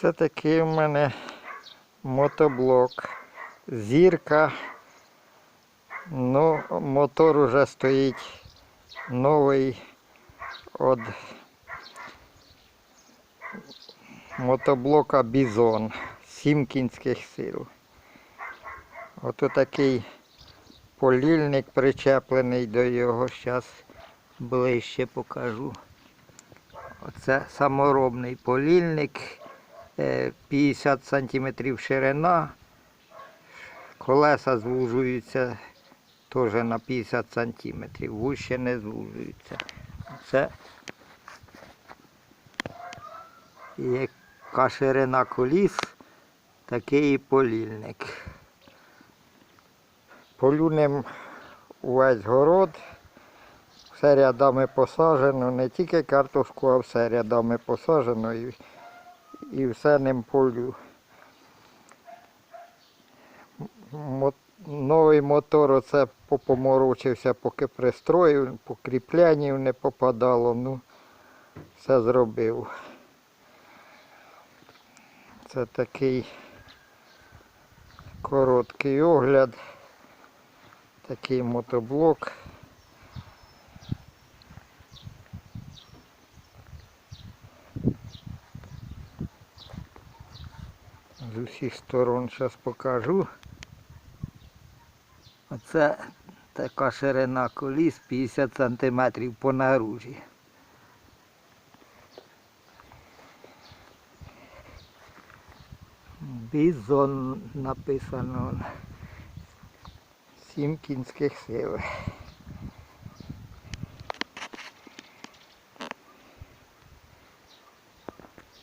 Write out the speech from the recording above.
Це такий у мене мотоблок. Зірка. Ну, мотор уже стоїть новий від мотоблока Бізон. Сім кінських сил. Ото такий полільник причеплений до його. Зараз ближче покажу. Оце саморобний полільник. Е, 50 см ширина. Колеса звужуються теж на 50 см. Вуще не звужуються. Це яка ширина коліс, такий і полільник. Полюнем увесь город. Все рядами посаджено, не тільки картошку, а все рядами посаджено і, все ним полю. Новий мотор оце попоморочився, поки пристроїв, по кріплянню не попадало, ну все зробив. Це такий короткий огляд, такий мотоблок. З усіх сторон зараз покажу. Оце така ширина коліс 50 см по наружі. Бізон написано. Сім кінських сил.